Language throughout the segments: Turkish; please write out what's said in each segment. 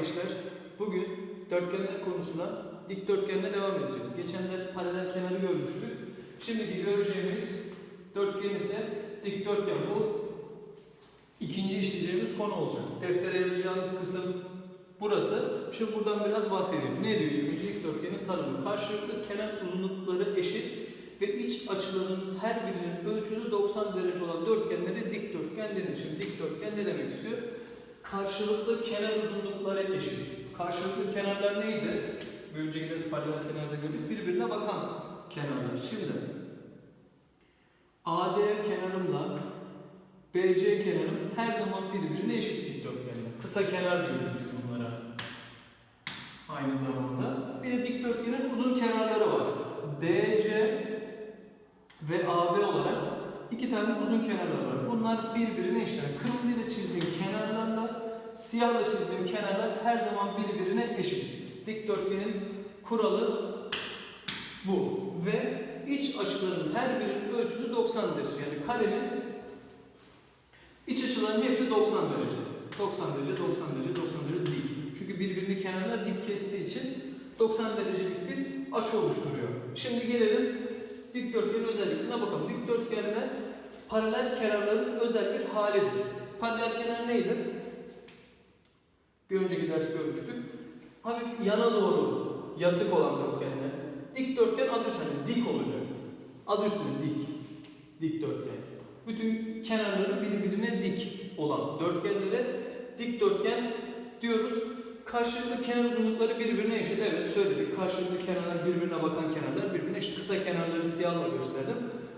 gençler. Bugün dörtgenler konusuna dikdörtgenle devam edeceğiz. Geçen ders paralel kenarı görmüştük. Şimdiki göreceğimiz dörtgen ise dikdörtgen. Bu ikinci işleyeceğimiz konu olacak. Deftere yazacağınız kısım burası. Şimdi buradan biraz bahsedeyim. Ne diyor ilk önce dikdörtgenin tanımı? Karşılıklı kenar uzunlukları eşit ve iç açıların her birinin ölçüsü 90 derece olan dörtgenlere dikdörtgen denir. Şimdi dikdörtgen ne demek istiyor? Karşılıklı kenar uzunlukları eşit. Karşılıklı kenarlar neydi? Bir önceki ders paralel kenarda gördük. Birbirine bakan kenarlar. Şimdi AD kenarımla BC kenarım her zaman birbirine eşit dikdörtgenler. Kısa kenar diyoruz biz bunlara. Aynı zamanda. Bir de dikdörtgenin uzun kenarları var. DC ve AB olarak iki tane uzun kenarlar var. Bunlar birbirine. Yani Kırmızıyla çizdiğim kenarlarla siyahla çizdiğim kenarlar her zaman birbirine eşit. Dikdörtgenin kuralı bu. Ve iç açıların her birinin ölçüsü 90 derece. Yani karenin iç açıların hepsi 90 derece. 90 derece, 90 derece, 90 derece dik. Çünkü birbirini kenarlar dik kestiği için 90 derecelik bir açı oluşturuyor. Şimdi gelelim dikdörtgenin özelliklerine bakalım. Dikdörtgenler paralel kenarların özel bir halidir. Paralel kenar neydi? Bir önceki ders görmüştük. Hafif yana doğru yatık olan dörtgenler. Dikdörtgen adı üstünde dik olacak. Adı üstünde dik. Dikdörtgen. Bütün kenarları birbirine dik olan dörtgenlere dikdörtgen diyoruz. Karşılıklı kenar uzunlukları birbirine eşit. Evet söyledik. Karşılıklı kenarlar birbirine bakan kenarlar birbirine eşit. Kısa kenarları siyahla gösterdim.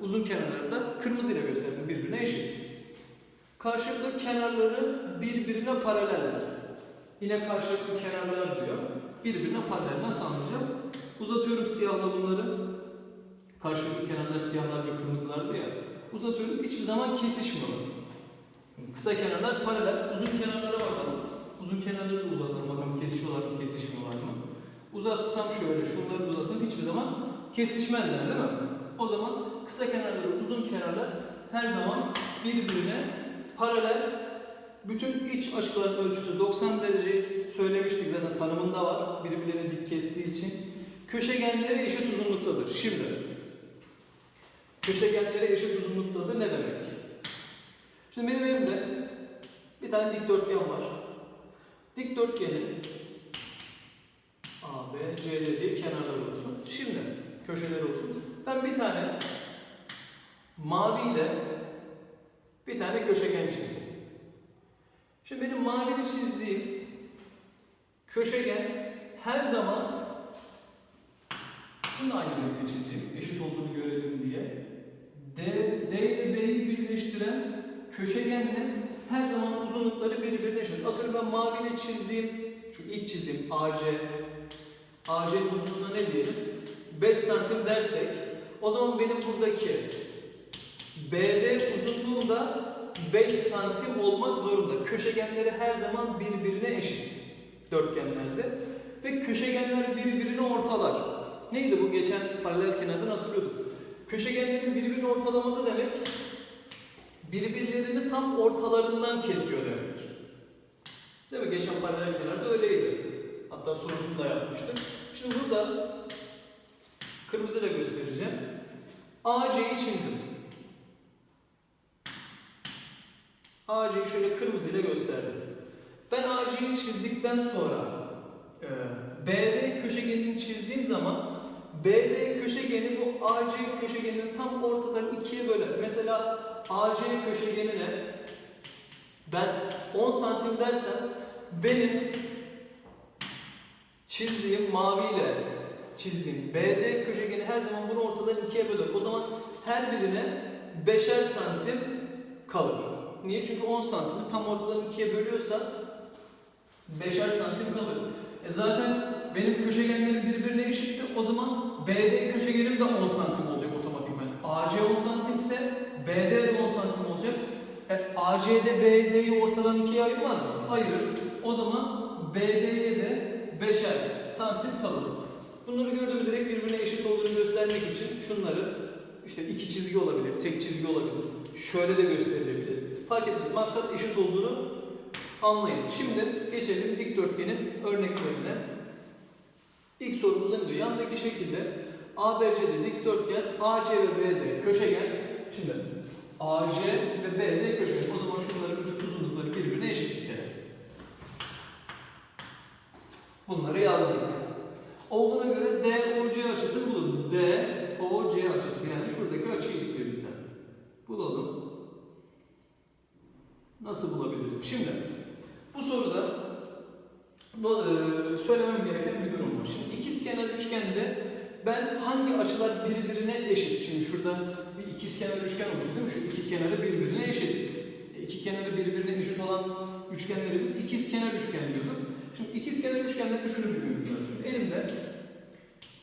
Uzun kenarları da kırmızıyla gösterdim. Birbirine eşit. Karşılıklı kenarları birbirine paraleller. Yine karşılıklı kenarlar diyor. Birbirine paralel. Nasıl anlayacağım? Uzatıyorum siyahla bunları. Karşılıklı kenarlar siyahlar ve kırmızılardı ya. Uzatıyorum. Hiçbir zaman kesişmiyorlar. Kısa kenarlar paralel. Uzun kenarlara bakalım. Uzun kenarları da uzatalım bakalım kesişiyorlar mı kesişmiyorlar mı? Uzatsam şöyle şunları uzatsam hiçbir zaman kesişmezler değil mi? O zaman kısa kenarları uzun kenarlar her zaman birbirine paralel bütün iç açıların ölçüsü 90 derece söylemiştik zaten tanımında var. Birbirlerini dik kestiği için. Köşegenleri eşit uzunluktadır. Şimdi köşegenleri eşit uzunluktadır ne demek? Şimdi benim elimde bir tane dikdörtgen var. Dikdörtgenin A, B, C, D diye kenarları olsun. Şimdi köşeleri olsun. Ben bir tane maviyle bir tane köşegen çizeyim. Şimdi benim mavili çizdiğim köşegen her zaman bunu aynı renkte çizeyim. Eşit olduğunu görelim diye. D, D ile B'yi birleştiren köşegenle her zaman uzunlukları birbirine eşit. Atıyorum ben maviyle çizdiğim, şu ilk çizdiğim AC, AC uzunluğuna ne diyelim? 5 santim dersek, o zaman benim buradaki BD uzunluğum da 5 santim olmak zorunda. Köşegenleri her zaman birbirine eşit dörtgenlerde. Ve köşegenler birbirini ortalar. Neydi bu geçen paralel kenardan hatırlıyorduk. Köşegenlerin birbirini ortalaması demek birbirlerini tam ortalarından kesiyor demek. Değil mi? Geçen paralel kenarda öyleydi. Hatta sorusunu da yapmıştık. Şimdi burada kırmızıyla göstereceğim. AC'yi çizdim. AC'yi şöyle kırmızıyla gösterdim. Ben AC'yi çizdikten sonra e, BD köşegenini çizdiğim zaman BD köşegeni bu AC köşegeninin tam ortadan ikiye böler. Mesela AC köşegenine ben 10 santim dersem benim çizdiğim maviyle çizdiğim BD köşegeni her zaman bunu ortadan ikiye böler. O zaman her birine beşer santim kalır. Niye? Çünkü 10 santimi tam ortadan ikiye bölüyorsa beşer santim kalır. E zaten benim köşegenlerim birbirine eşitti. O zaman BD köşegenim de 10 santim olacak otomatikman. AC 10 santimse BD de 10 santim olacak. E, AC'de BD'yi ortadan ikiye ayırmaz mı? Hayır. O zaman BD'ye de 5'er santim kalır. Bunları gördüğümüz direkt birbirine eşit olduğunu göstermek için şunları işte iki çizgi olabilir, tek çizgi olabilir. Şöyle de gösterilebilir. Fark etmez. Maksat eşit olduğunu anlayın. Şimdi geçelim dikdörtgenin örneklerine. İlk sorumuz ne diyor? Yandaki şekilde ABC'de dikdörtgen, AC ve BD köşegen. Şimdi AC ve BD köşegen. O zaman şunların bütün uzunlukları birbirine eşit bir kere. Bunları yazdık. Olduğuna göre DOC açısını bulalım. DOC açısı yani şuradaki açıyı istiyor bizden. Nasıl bulabilirim? Şimdi bu soruda e, söylemem gereken bir durum var. Şimdi ikizkenar üçgende ben hangi açılar birbirine eşit? Şimdi şurada bir ikizkenar üçgen oluştu değil mi? Şu iki kenarı birbirine eşit. E, İki kenarı birbirine eşit olan üçgenleri biz ikizkenar üçgen diyorduk. Şimdi ikizkenar üçgenlerde şunu bilmiyoruz. lazım. Elimde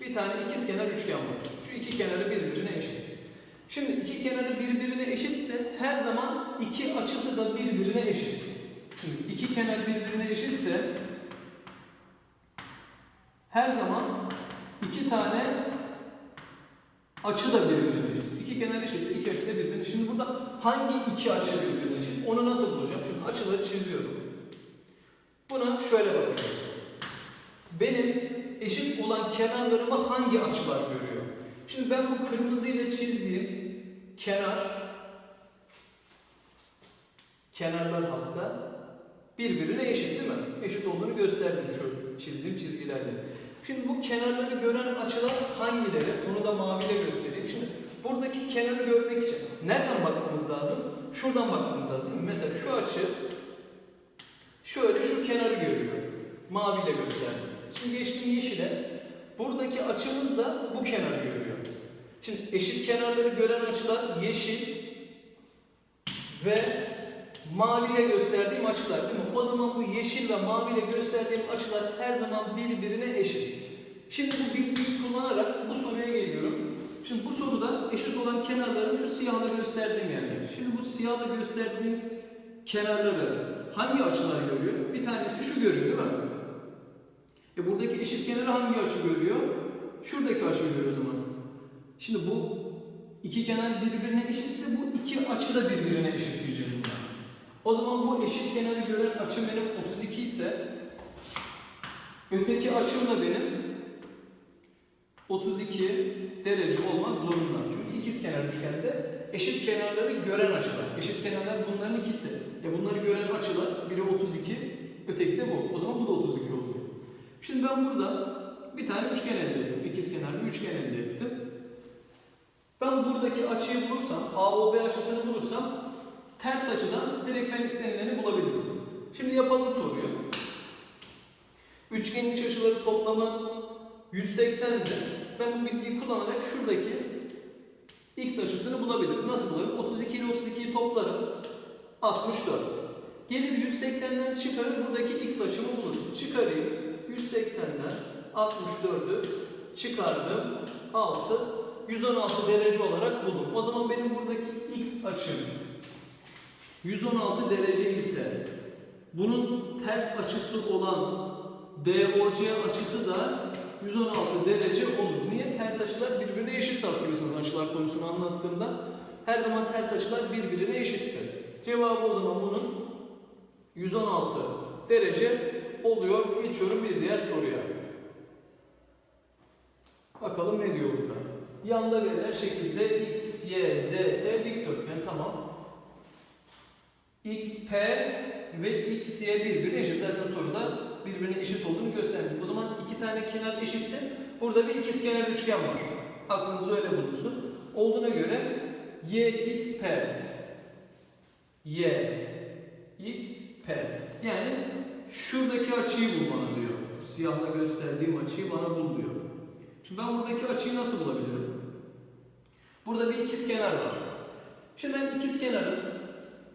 bir tane ikizkenar üçgen var. Şu iki kenarı birbirine eşit. Şimdi iki kenarı birbirine eşitse her zaman iki açısı da birbirine eşit. Şimdi iki kenar birbirine eşitse her zaman iki tane açı da birbirine eşit. İki kenar eşitse iki açı da birbirine eşit. Şimdi burada hangi iki açı birbirine eşit? Onu nasıl bulacağım? Şimdi açıları çiziyorum. Buna şöyle bakacağım. Benim eşit olan kenarlarıma hangi açılar görüyor? Şimdi ben bu kırmızıyla çizdiğim kenar kenarlar hatta birbirine eşit değil mi? Eşit olduğunu gösterdim şu çizdiğim çizgilerle. Şimdi bu kenarları gören açılar hangileri? Bunu da maviyle göstereyim. Şimdi buradaki kenarı görmek için nereden bakmamız lazım? Şuradan bakmamız lazım. Mesela şu açı şöyle şu kenarı görüyor. Maviyle gösterdim. Şimdi geçtim yeşile. Buradaki açımız da bu kenarı görüyor. Şimdi eşit kenarları gören açılar yeşil ve maviyle gösterdiğim açılar değil mi? O zaman bu yeşil ve maviyle gösterdiğim açılar her zaman birbirine eşit. Şimdi bu bilgiyi kullanarak bu soruya geliyorum. Şimdi bu soruda eşit olan kenarların şu siyahla gösterdiğim yerler. Şimdi bu siyahla gösterdiğim kenarları hangi açılar görüyor? Bir tanesi şu görüyor değil mi? E buradaki eşit kenarı hangi açı görüyor? Şuradaki açı görüyor o zaman. Şimdi bu iki kenar birbirine eşitse bu iki açı da birbirine eşit. O zaman bu eşit kenarı gören açım benim 32 ise öteki açım da benim 32 derece olmak zorunda. Çünkü ikiz kenar üçgende eşit kenarları gören açılar. Eşit kenarlar bunların ikisi. E bunları gören açılar biri 32, öteki de bu. O zaman bu da 32 oluyor. Şimdi ben burada bir tane üçgen elde ettim. İkiz kenarlı üçgen elde ettim. Ben buradaki açıyı bulursam, AOB açısını bulursam ters açıdan direkt ben istenileni bulabilirim. Şimdi yapalım soruyu. Üçgenin iç açıları toplamı 180'di. Ben bu bilgiyi kullanarak şuradaki x açısını bulabilirim. Nasıl bulurum? 32 ile 32'yi toplarım. 64. Gelir 180'den çıkarır buradaki x açımı bulurum. Çıkarayım. 180'den 64'ü çıkardım. 6. 116 derece olarak buldum. O zaman benim buradaki x açım 116 derece ise bunun ters açısı olan DOC açısı da 116 derece olur. Niye? Ters açılar birbirine eşit hatırlıyorsunuz açılar konusunu anlattığımda. Her zaman ters açılar birbirine eşittir. Cevabı o zaman bunun 116 derece oluyor. Geçiyorum bir diğer soruya. Bakalım ne diyor burada. Yanda verilen şekilde x, y, z, t dikdörtgen tamam. X, p ve x, birbirine eşit. Zaten soruda birbirine eşit olduğunu gösterdik. O zaman iki tane kenar eşitse burada bir ikizkenar üçgen var. Aklınızda öyle bulunsun. Olduğuna göre y, x, p y, x, p yani şuradaki açıyı bulmanı diyor. Şu siyahla gösterdiğim açıyı bana bul diyor. Şimdi ben buradaki açıyı nasıl bulabilirim? Burada bir ikizkenar var. Şimdi ben ikizkenarın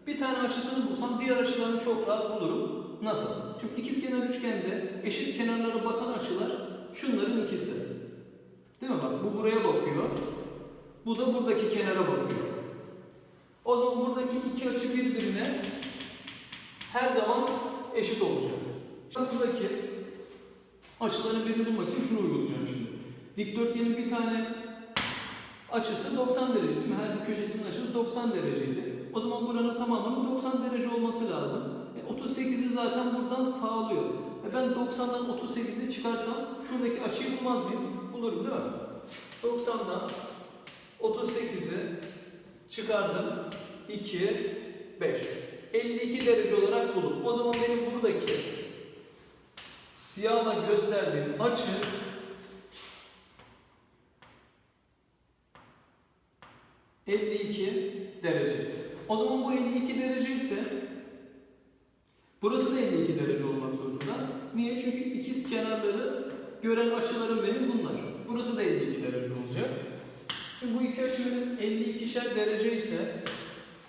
bir tane açısını bulsam diğer açılarını çok rahat bulurum. Nasıl? Şimdi ikizkenar üçgende eşit kenarlara bakan açılar şunların ikisi. Değil mi? Bak bu buraya bakıyor. Bu da buradaki kenara bakıyor. O zaman buradaki iki açı birbirine her zaman eşit olacak. Şimdi buradaki açıların birini bulmak için şunu uygulayacağım şimdi. Dikdörtgenin bir tane açısı 90 derece değil mi? Her bir köşesinin açısı 90 dereceydi. O zaman buranın tamamının 90 derece olması lazım. E, 38'i zaten buradan sağlıyor. E ben 90'dan 38'i çıkarsam şuradaki açıyı bulmaz mıyım? Bulurum değil mi? 90'dan 38'i çıkardım. 2, 5. 52 derece olarak buldum. O zaman benim buradaki siyahla gösterdiğim açı ...52 derece. O zaman bu 52 derece ise... Burası da 52 derece olmak zorunda. Niye? Çünkü ikiz kenarları gören açılarım benim bunlar. Burası da 52 derece olacak. Şimdi bu iki açının 52'şer derece ise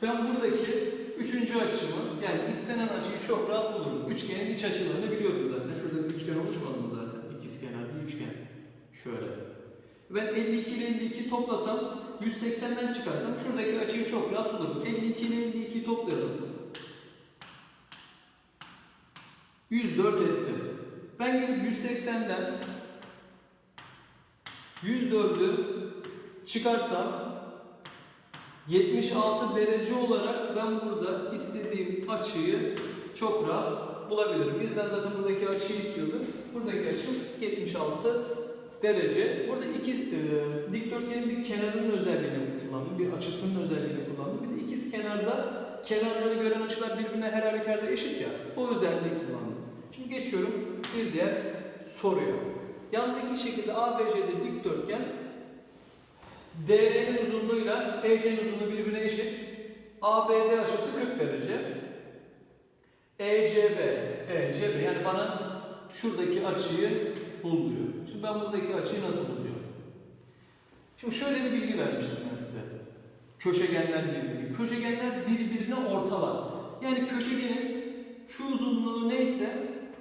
ben buradaki üçüncü açımı yani istenen açıyı çok rahat bulurum. Üçgenin iç açılarını biliyorum zaten. Şurada bir üçgen oluşmadı mı zaten? İkiz kenarlı üçgen. Şöyle. Ben 52 ile 52 toplasam 180'den çıkarsam şuradaki açıyı çok rahat bulurum. 52 ile 52'yi toplayalım. 104 etti. Ben gelip 180'den 104'ü çıkarsam 76 derece olarak ben burada istediğim açıyı çok rahat bulabilirim. Bizden zaten buradaki açıyı istiyordu. Buradaki açı 76 derece. Burada iki e, dikdörtgenin bir kenarının özelliğini kullandım. Bir açısının özelliğini kullandım. Bir de ikiz kenarda kenarları gören açılar birbirine her halükarda eşit ya. O özelliği kullandım. Şimdi geçiyorum bir diğer soruya. Yandaki şekilde ABC'de dikdörtgen DR'nin uzunluğuyla EC'nin uzunluğu birbirine eşit. ABD açısı 40 derece. ECB, ECB yani bana şuradaki açıyı bul diyor. Şimdi ben buradaki açıyı nasıl bulacağım? Şimdi şöyle bir bilgi vermiştim ben size. Köşegenler birbirini. Köşegenler birbirini ortalar. Yani köşegenin şu uzunluğu neyse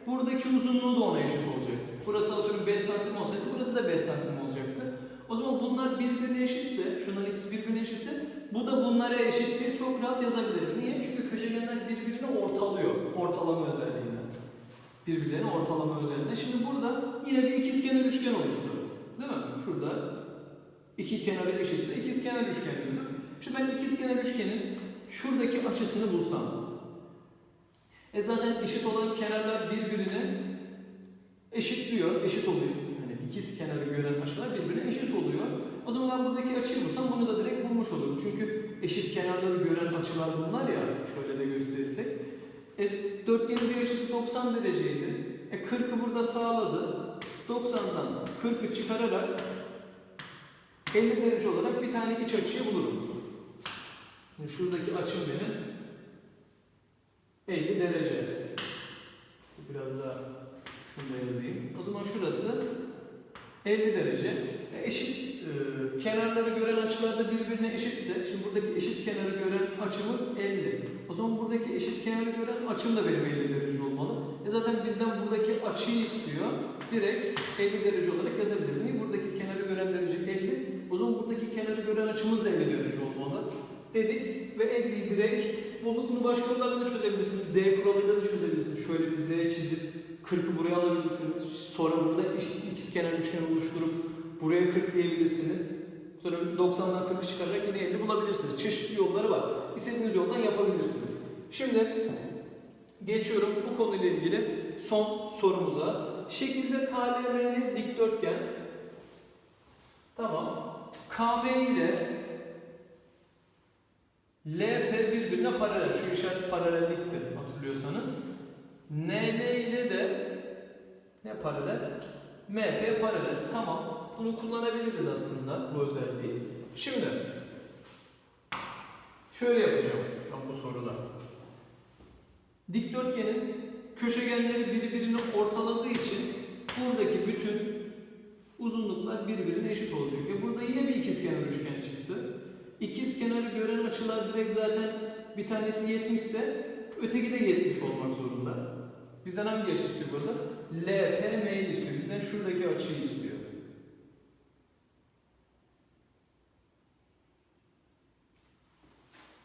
buradaki uzunluğu da ona eşit olacak. Burası atıyorum 5 santim olsaydı burası da 5 santim olacaktı. O zaman bunlar birbirine eşitse, şunların ikisi birbirine eşitse bu da bunlara eşit diye çok rahat yazabilirim. Niye? Çünkü köşegenler birbirini ortalıyor. Ortalama özelliğinden. Birbirlerini ortalama özelliğinden. Şimdi burada yine bir ikizkenar üçgen oluştu. Değil mi? Şurada iki kenarı eşitse ikizkenar üçgen diyorduk. Şimdi ben ikizkenar üçgenin şuradaki açısını bulsam. E zaten eşit olan kenarlar birbirini eşitliyor, eşit oluyor. Hani ikiz kenarı gören açılar birbirine eşit oluyor. O zaman ben buradaki açıyı bulsam bunu da direkt bulmuş olurum. Çünkü eşit kenarları gören açılar bunlar ya, şöyle de gösterirsek. E, dörtgenin bir açısı 90 dereceydi. E 40'ı burada sağladı. 90'dan 40'ı çıkararak 50 derece olarak bir tane iç açıyı bulurum. Şimdi şuradaki açım benim 50 derece. Biraz daha şunu da yazayım. O zaman şurası 50 derece. E, Eşit e, kenarları gören açılar da birbirine eşitse, şimdi buradaki eşit kenarı gören açımız 50. O zaman buradaki eşit kenarı gören açım da benim 50 derece olmalı. E zaten bizden buradaki açıyı istiyor. Direkt 50 derece olarak yazabilirim. Niye? Buradaki kenarı gören derece 50. O zaman buradaki kenarı gören açımız da 50 derece olmalı. Dedik ve 50'yi direkt bulduk. Bunu başka yollarla da çözebilirsiniz. Z kuralıyla da çözebilirsiniz. Şöyle bir Z çizip 40'ı buraya alabilirsiniz. Sonra burada ikiz kenar üçgen oluşturup buraya 40 diyebilirsiniz. Sonra 90'dan 40 çıkararak yine 50 bulabilirsiniz. Çeşitli yolları var. İstediğiniz yoldan yapabilirsiniz. Şimdi geçiyorum bu konuyla ilgili son sorumuza. Şekilde KLM'li dikdörtgen Tamam. KB ile LP birbirine paralel. Şu işaret paralelliktir hatırlıyorsanız. NL ile de ne paralel? MP paralel. Tamam. Bunu kullanabiliriz aslında bu özelliği. Şimdi şöyle yapacağım tam bu soruda. Dikdörtgenin köşegenleri birbirini ortaladığı için buradaki bütün uzunluklar birbirine eşit olacak. E burada yine bir ikizkenar üçgen çıktı. İkiz kenarı gören açılar direkt zaten bir tanesi 70 ise öteki de 70 olmak zorunda. Bizden hangi açı istiyor burada? LP M'yi istiyor. Bizden şuradaki açıyı istiyor.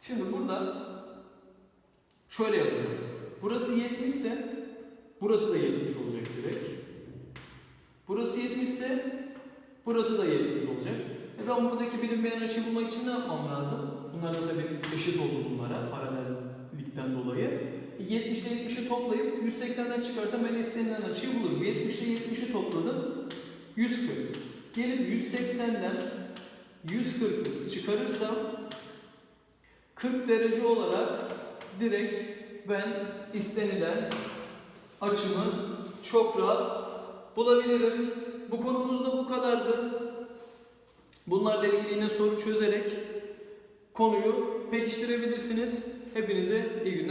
Şimdi burada şöyle yapacağım. Burası 70 ise burası da 70 olacak direkt. Burası 70 ise burası da 70 olacak. E ben buradaki bilinmeyen açıyı bulmak için ne yapmam lazım? Bunlar da tabii eşit oldu bunlara paralellikten dolayı. 70 ile 70'i toplayıp 180'den çıkarsam ben istenilen açıyı bulurum. 70 ile 70'i topladım. 140. Gelip 180'den 140 çıkarırsam 40 derece olarak direkt ben istenilen açımı çok rahat bulabilirim. Bu konumuzda bu kadardı. Bunlarla ilgili yine soru çözerek konuyu pekiştirebilirsiniz. Hepinize iyi günler.